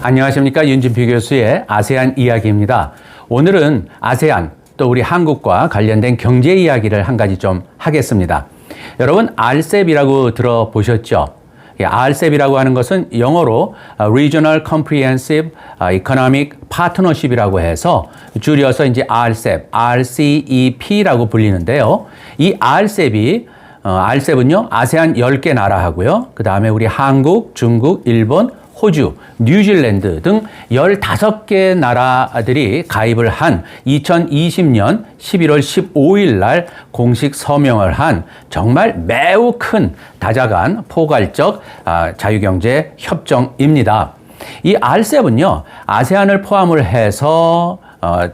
안녕하십니까 윤진표 교수의 아세안 이야기입니다. 오늘은 아세안 또 우리 한국과 관련된 경제 이야기를 한 가지 좀 하겠습니다. 여러분 RCEP이라고 들어보셨죠? 이 RCEP이라고 하는 것은 영어로 Regional Comprehensive Economic Partnership이라고 해서 줄여서 이제 RCEP, RCEP라고 불리는데요. 이 RCEP이 어, RCEP은요, 아세안 10개 나라하고요. 그 다음에 우리 한국, 중국, 일본, 호주, 뉴질랜드 등 15개 나라들이 가입을 한 2020년 11월 15일 날 공식 서명을 한 정말 매우 큰 다자간 포괄적 아, 자유경제 협정입니다. 이 RCEP은요, 아세안을 포함을 해서 어,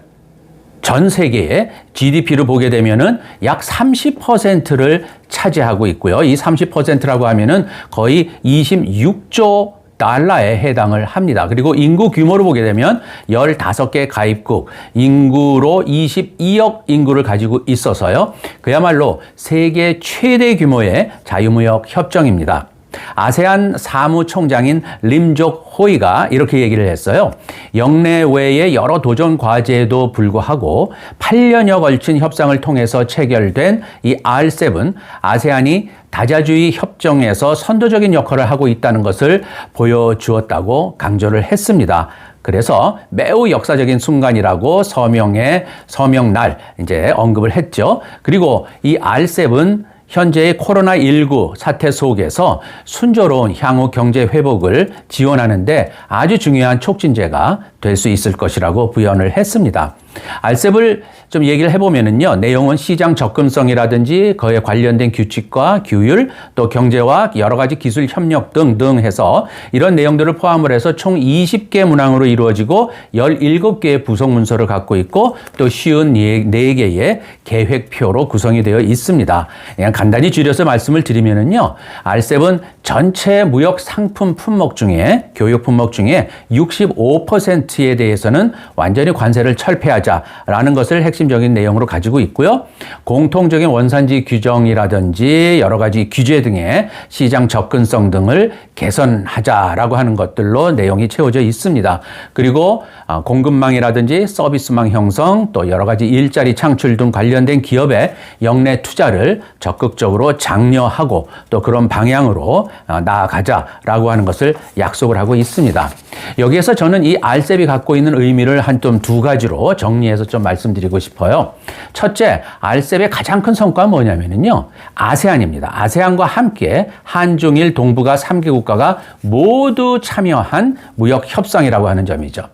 전 세계의 GDP를 보게 되면은 약 30%를 차지하고 있고요. 이 30%라고 하면은 거의 26조 달러에 해당을 합니다. 그리고 인구 규모를 보게 되면 15개 가입국, 인구로 22억 인구를 가지고 있어서요. 그야말로 세계 최대 규모의 자유무역 협정입니다. 아세안 사무총장인 림족 호이가 이렇게 얘기를 했어요. 영내외의 여러 도전 과제에도 불구하고 8년여 걸친 협상을 통해서 체결된 이 R7 아세안이 다자주의 협정에서 선도적인 역할을 하고 있다는 것을 보여주었다고 강조를 했습니다. 그래서 매우 역사적인 순간이라고 서명의 서명날 이제 언급을 했죠. 그리고 이 R7 현재의 코로나19 사태 속에서 순조로운 향후 경제 회복을 지원하는데 아주 중요한 촉진제가 될 수 있을 것이라고 부연을 했습니다. 알셉을 좀 얘기를 해보면은요, 내용은 시장 접근성이라든지 그에 관련된 규칙과 규율, 또 경제와 여러 가지 기술 협력 등등 해서 이런 내용들을 포함을 해서 총 20개 문항으로 이루어지고 17개의 부속 문서를 갖고 있고 또 쉬운 4개의 계획표로 구성이 되어 있습니다. 그냥 간단히 줄여서 말씀을 드리면은요, 알셉은 전체 무역 상품 품목 중에 교육 품목 중에 65%에 대해서는 완전히 관세를 철폐하 자라는 것을 핵심적인 내용으로 가지고 있고요. 공통적인 원산지 규정이라든지 여러 가지 규제 등의 시장 접근성 등을 개선하자라고 하는 것들로 내용이 채워져 있습니다. 그리고 아, 공급망이라든지 서비스망 형성 또 여러 가지 일자리 창출 등 관련된 기업의 역내 투자를 적극적으로 장려하고 또 그런 방향으로 아, 나아가자라고 하는 것을 약속을 하고 있습니다. 여기에서 저는 이 알셉이 갖고 있는 의미를 한 좀 두 가지로 정 리해서 좀 말씀드리고 싶어요. 첫째, 알셉의 가장 큰 성과는 뭐냐면요. 아세안입니다. 아세안과 함께 한중일 동북아 3개 국가가 모두 참여한 무역 협상이라고 하는 점이죠.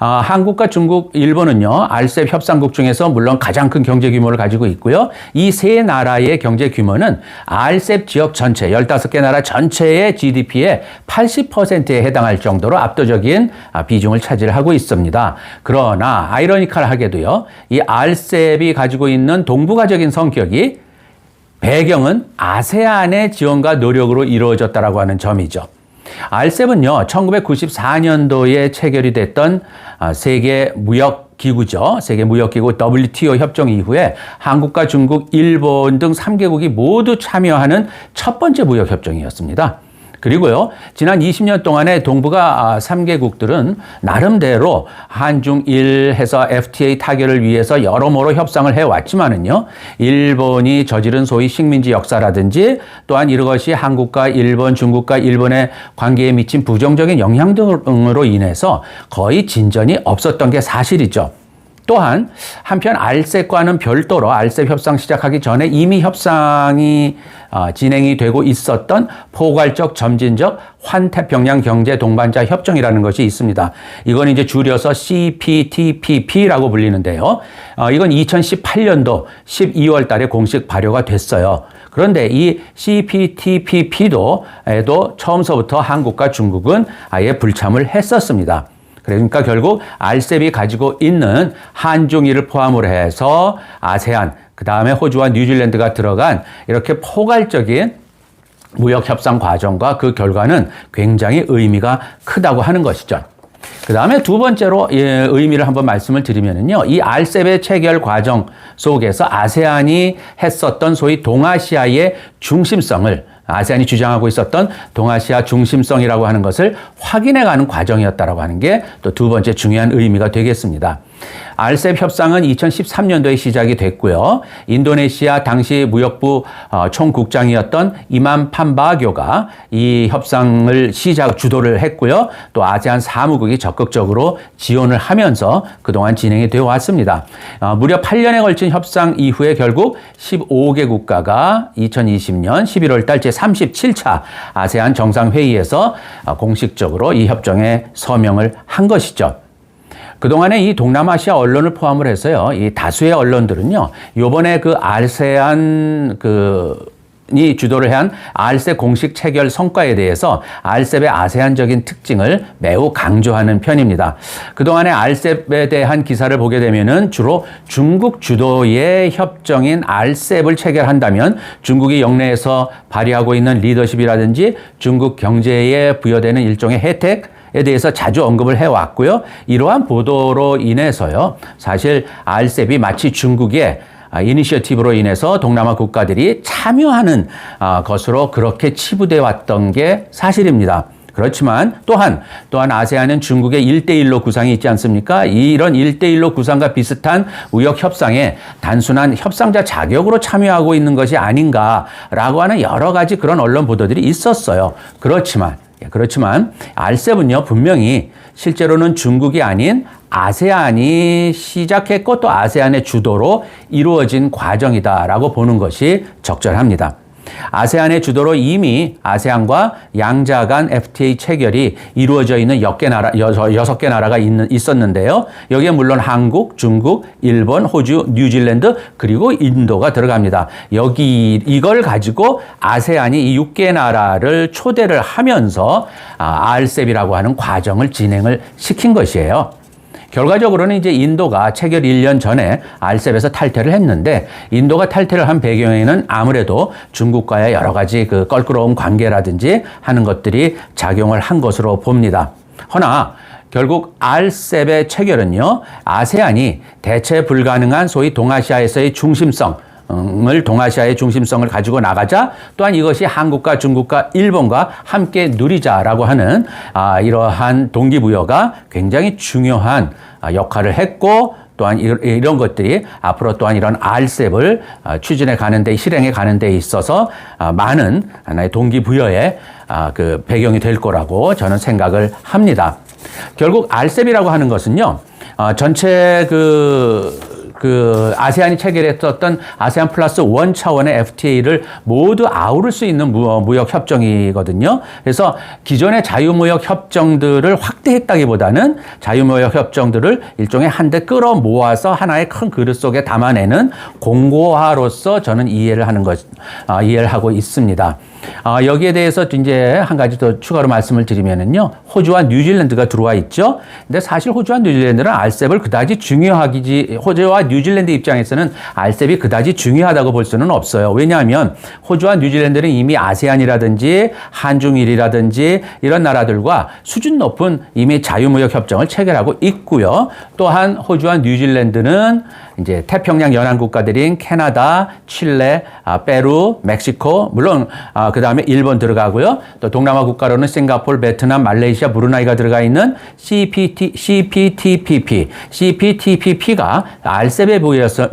아, 한국과 중국, 일본은요, 알셉 협상국 중에서 물론 가장 큰 경제 규모를 가지고 있고요. 이 세 나라의 경제 규모는 알셉 지역 전체, 15개 나라 전체의 GDP의 80%에 해당할 정도로 압도적인 아, 비중을 차지하고 있습니다. 그러나 아이러니컬하게도요, 이 알셉이 가지고 있는 동북아적인 성격이 배경은 아세안의 지원과 노력으로 이루어졌다라고 하는 점이죠. 알셉은요, 1994년도에 체결이 됐던 아, 세계 무역 기구죠. 세계 무역기구 WTO 협정 이후에 한국과 중국, 일본 등 3개국이 모두 참여하는 첫 번째 무역 협정이었습니다. 그리고요, 지난 20년 동안의 동북아 3개국들은 아, 나름대로 한중일 해서 FTA 타결을 위해서 여러모로 협상을 해왔지만은요, 일본이 저지른 소위 식민지 역사라든지 또한 이것이 한국과 일본, 중국과 일본의 관계에 미친 부정적인 영향 등으로 인해서 거의 진전이 없었던 게 사실이죠. 또한 한편 알셉과는 별도로 알셉 협상 시작하기 전에 이미 협상이 어, 진행이 되고 있었던 포괄적 점진적 환태평양 경제 동반자 협정이라는 것이 있습니다. 이건 이제 줄여서 CPTPP라고 불리는데요. 어, 이건 2018년도 12월 달에 공식 발효가 됐어요. 그런데 이 CPTPP도 에도 처음서부터 한국과 중국은 아예 불참을 했었습니다. 그러니까 결국 알셉이 가지고 있는 한중일을 포함으로 해서 아세안, 그 다음에 호주와 뉴질랜드가 들어간 이렇게 포괄적인 무역 협상 과정과 그 결과는 굉장히 의미가 크다고 하는 것이죠. 그 다음에 두 번째로 예, 의미를 한번 말씀을 드리면은요, 이 알셉의 체결 과정 속에서 아세안이 했었던 소위 동아시아의 중심성을 아세안이 주장하고 있었던 동아시아 중심성이라고 하는 것을 확인해가는 과정이었다라고 하는 게 또 두 번째 중요한 의미가 되겠습니다. 알셉 협상은 2013년도에 시작이 됐고요. 인도네시아 당시 무역부 어, 총국장이었던 이만 판바교가 이 협상을 시작 주도를 했고요. 또 아세안 사무국이 적극적으로 지원을 하면서 그동안 진행이 되어 왔습니다. 어, 무려 8년에 걸친 협상 이후에 결국 15개 국가가 2020년 11월 달 제37차 아세안 정상회의에서 어, 공식적으로 이 협정에 서명을 한 것이죠. 그동안에 이 동남아시아 언론을 포함을 해서요, 이 다수의 언론들은요, 요번에 그 알세안 그, 이 주도를 한 알셉 공식 체결 성과에 대해서 알셉의 아세안적인 특징을 매우 강조하는 편입니다. 그동안에 알셉에 대한 기사를 보게 되면은 주로 중국 주도의 협정인 알셉을 체결한다면 중국이 영내에서 발휘하고 있는 리더십이라든지 중국 경제에 부여되는 일종의 혜택, 에 대해서 자주 언급을 해왔고요. 이러한 보도로 인해서요. 사실 알셉이 마치 중국의 아, 이니셔티브로 인해서 동남아 국가들이 참여하는 아, 것으로 그렇게 치부돼 왔던 게 사실입니다. 그렇지만 또한 또한 아세안은 중국의 일대일로 구상이 있지 않습니까? 이런 일대일로 구상과 비슷한 무역 협상에 단순한 협상자 자격으로 참여하고 있는 것이 아닌가라고 하는 여러 가지 그런 언론 보도들이 있었어요. 그렇지만 예, 그렇지만 알셉은요 분명히 실제로는 중국이 아닌 아세안이 시작했고 또 아세안의 주도로 이루어진 과정이다라고 보는 것이 적절합니다. 아세안의 주도로 이미 아세안과 양자 간 FTA 체결이 이루어져 있는 여개 나라, 여섯 개 나라가 있는, 있었는데요. 여기에 물론 한국, 중국, 일본, 호주, 뉴질랜드, 그리고 인도가 들어갑니다. 여기, 이걸 가지고 아세안이 이 6개 나라를 초대를 하면서 아, RCEP이라고 하는 과정을 진행을 시킨 것이에요. 결과적으로는 이제 인도가 체결 1년 전에 알셉에서 탈퇴를 했는데 인도가 탈퇴를 한 배경에는 아무래도 중국과의 여러 가지 그 껄끄러운 관계라든지 하는 것들이 작용을 한 것으로 봅니다. 허나 결국 알셉의 체결은요, 아세안이 대체 불가능한 소위 동아시아에서의 중심성, 을 동아시아의 중심성을 가지고 나가자 또한 이것이 한국과 중국과 일본과 함께 누리자라고 하는 아, 이러한 동기부여가 굉장히 중요한 아, 역할을 했고 또한 이런 것들이 앞으로 또한 이런 RCEP을 아, 추진해 가는데 실행해 가는데 있어서 아, 많은 하나의 동기부여의 그 배경이 될 거라고 저는 생각을 합니다. 결국 RCEP이라고 하는 것은요, 전체 그 그 아세안이 체결했었던 아세안 플러스 원 차원의 FTA를 모두 아우를 수 있는 무역 협정이거든요. 그래서 기존의 자유무역 협정들을 확대했다기보다는 자유무역 협정들을 일종의 한데 끌어 모아서 하나의 큰 그릇 속에 담아내는 공고화로서 저는 이해를 하는 것, 아, 이해를 하고 있습니다. 아, 여기에 대해서 이제 한 가지 더 추가로 말씀을 드리면은요, 호주와 뉴질랜드가 들어와 있죠. 근데 사실 호주와 뉴질랜드는 알셉을 그다지 중요하기, 호주와 뉴질랜드 입장에서는 알셉이 그다지 중요하다고 볼 수는 없어요. 왜냐하면 호주와 뉴질랜드는 이미 아세안이라든지 한중일이라든지 이런 나라들과 수준 높은 이미 자유무역 협정을 체결하고 있고요. 또한 호주와 뉴질랜드는 이제 태평양 연안 국가들인 캐나다, 칠레, 아, 페루, 멕시코, 물론 아, 그 다음에 일본 들어가고요. 또 동남아 국가로는 싱가폴, 베트남, 말레이시아, 브루나이가 들어가 있는 CPT, CPTPP, CPTPP가 알셉에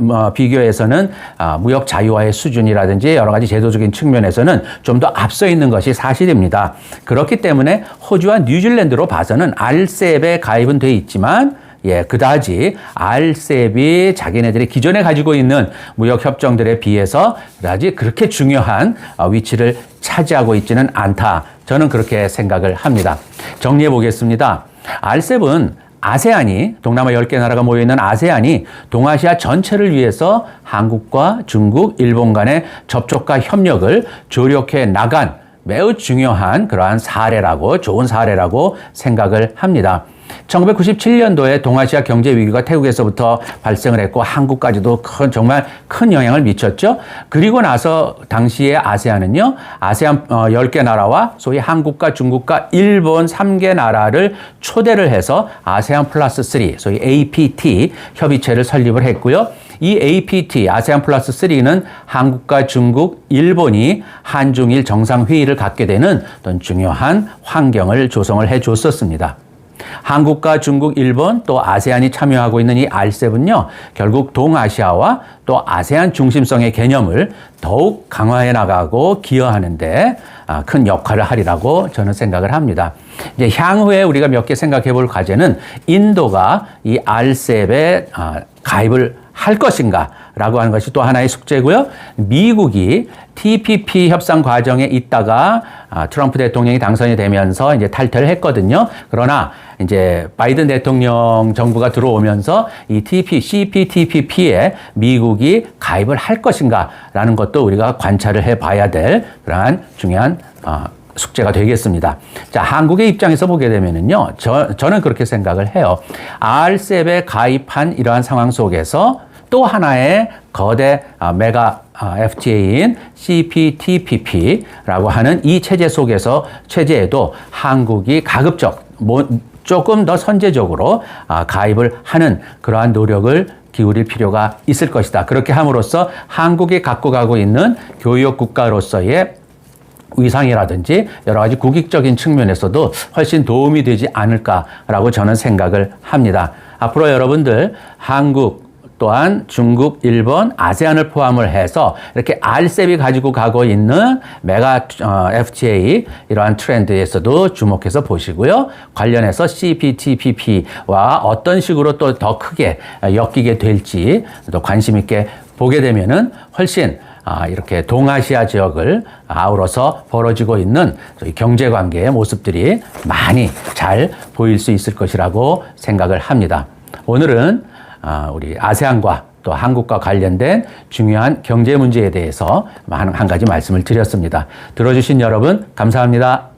어, 비교해서는 아, 무역 자유화의 수준이라든지 여러 가지 제도적인 측면에서는 좀 더 앞서 있는 것이 사실입니다. 그렇기 때문에 호주와 뉴질랜드로 봐서는 알셉에 가입은 돼 있지만 예, 그다지 알셉이 자기네들이 기존에 가지고 있는 무역 협정들에 비해서 그다지 그렇게 중요한 어, 위치를 차지하고 있지는 않다. 저는 그렇게 생각을 합니다. 정리해 보겠습니다. 알셉은 아세안이 동남아 10개 나라가 모여 있는 아세안이 동아시아 전체를 위해서 한국과 중국, 일본 간의 접촉과 협력을 조력해 나간 매우 중요한 그러한 사례라고 좋은 사례라고 생각을 합니다. 1997년도에 동아시아 경제 위기가 태국에서부터 발생을 했고 한국까지도 큰 정말 큰 영향을 미쳤죠. 그리고 나서 당시에 아세안은요. 아세안 어, 10개 나라와 소위 한국과 중국과 일본 3개 나라를 초대를 해서 아세안 플러스 3 소위 APT 협의체를 설립을 했고요. 이 APT 아세안 플러스 3는 한국과 중국, 일본이 한중일 정상회의를 갖게 되는 어떤 중요한 환경을 조성을 해 줬었습니다. 한국과 중국, 일본 또 아세안이 참여하고 있는 이 RCEP은요, 결국 동아시아와 또 아세안 중심성의 개념을 더욱 강화해 나가고 기여하는데 아, 큰 역할을 하리라고 저는 생각을 합니다. 이제 향후에 우리가 몇 개 생각해 볼 과제는 인도가 이 RCEP에 아, 가입을 할 것인가 라고 하는 것이 또 하나의 숙제고요. 미국이 TPP 협상 과정에 있다가 아, 트럼프 대통령이 당선이 되면서 이제 탈퇴를 했거든요. 그러나 이제 바이든 대통령 정부가 들어오면서 이 TP, CPTPP에 미국이 가입을 할 것인가라는 것도 우리가 관찰을 해 봐야 될 그러한 중요한 어, 숙제가 되겠습니다. 자, 한국의 입장에서 보게 되면은요, 저, 저는 그렇게 생각을 해요. RCEP에 가입한 이러한 상황 속에서 또 하나의 거대 아, 메가 아, FTA인 CPTPP라고 하는 이 체제 속에서 체제에도 한국이 가급적 뭐 조금 더 선제적으로 아, 가입을 하는 그러한 노력을 기울일 필요가 있을 것이다. 그렇게 함으로써 한국이 갖고 가고 있는 교육 국가로서의 위상이라든지 여러 가지 국익적인 측면에서도 훨씬 도움이 되지 않을까라고 저는 생각을 합니다. 앞으로 여러분들 한국 또한 중국, 일본, 아세안을 포함을 해서 이렇게 RCEP이 가지고 가고 있는 메가 어, FTA 이러한 트렌드에서도 주목해서 보시고요. 관련해서 CPTPP와 어떤 식으로 또 더 크게 엮이게 될지 또 관심 있게 보게 되면은 훨씬 아, 이렇게 동아시아 지역을 아우러서 벌어지고 있는 경제 관계의 모습들이 많이 잘 보일 수 있을 것이라고 생각을 합니다. 오늘은 아, 우리 아세안과 또 한국과 관련된 중요한 경제 문제에 대해서 한, 한 가지 말씀을 드렸습니다. 들어주신 여러분, 감사합니다.